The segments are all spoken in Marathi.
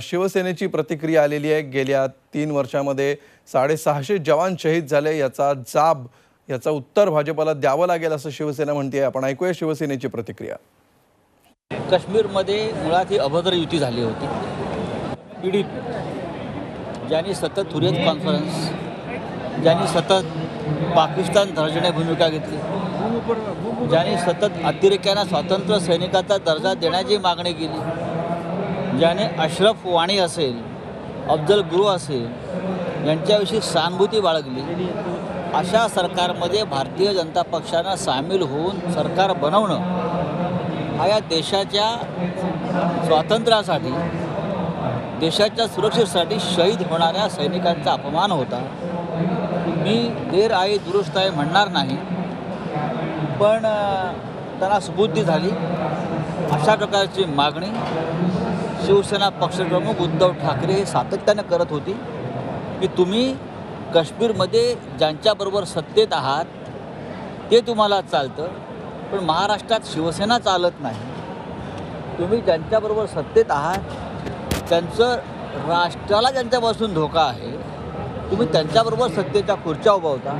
शिवसेनेची प्रतिक्रिया आलेली आहे. गेल्या तीन वर्षामध्ये साडेसहाशे जवान शहीद झाले. याचा जाब याचं उत्तर भाजपला द्यावं लागेल असं शिवसेना म्हणते आपण ऐकूया शिवसेनेची प्रतिक्रिया. काश्मीरमध्ये मुळात ही अभद्र युती झाली होती. पीडित ज्यांनी सतत हुरियत कॉन्फरन्स ज्यांनी सतत पाकिस्तान दर्जने भूमिका घेतली ज्यांनी सतत अतिरेक्यांना स्वातंत्र्य सैनिकाचा दर्जा देण्याची मागणी केली ज्याने अशरफ वाणी असेल अफजल गुरु असेल यांच्याविषयी सहानुभूती बाळगली. अशा सरकारमध्ये भारतीय जनता पक्षानं सामील होऊन सरकार बनवणं हा या देशाच्या स्वातंत्र्यासाठी देशाच्या सुरक्षेसाठी शहीद होणाऱ्या सैनिकांचा अपमान होता. मी देर आई दुरुस्त आहे म्हणणार नाही पण त्यांना सुबुद्धी झाली. अशा प्रकारची मागणी शिवसेना पक्षप्रमुख उद्धव ठाकरे हे सातत्यानं करत होती की तुम्ही काश्मीरमध्ये ज्यांच्याबरोबर सत्तेत आहात ते तुम्हाला चालतं पण महाराष्ट्रात शिवसेना चालत नाही. तुम्ही ज्यांच्याबरोबर सत्तेत आहात त्यांचं राष्ट्राला ज्यांच्यापासून धोका आहे तुम्ही त्यांच्याबरोबर सत्तेच्या खुर्च्या उभवता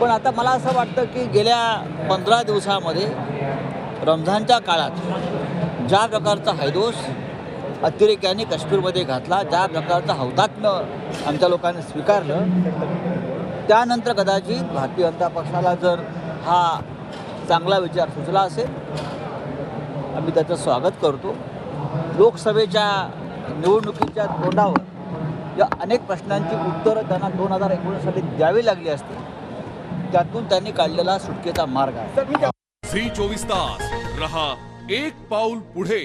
पण आता मला असं वाटतं की गेल्या पंधरा दिवसामध्ये रमझानच्या काळात ज्या प्रकारचा हैदोस अतिरेक्याने काश्मीरमध्ये घातला ज्या प्रकारचं हौतात्म्य आमच्या लोकांनी स्वीकारलं त्यानंतर कदाचित भारतीय जनता पक्षाला जर हा चांगला विचार सुचला असेल आम्ही त्याचं स्वागत करतो. लोकसभेच्या निवडणुकीच्या तोंडावर या अनेक प्रश्नांची उत्तरं त्यांना दोन हजार एकोणीससाठी द्यावी लागली असते त्यातून त्यांनी काढलेला सुटकेचा मार्ग आहे. झी चोवीस तास रहा एक पाऊल पुढे.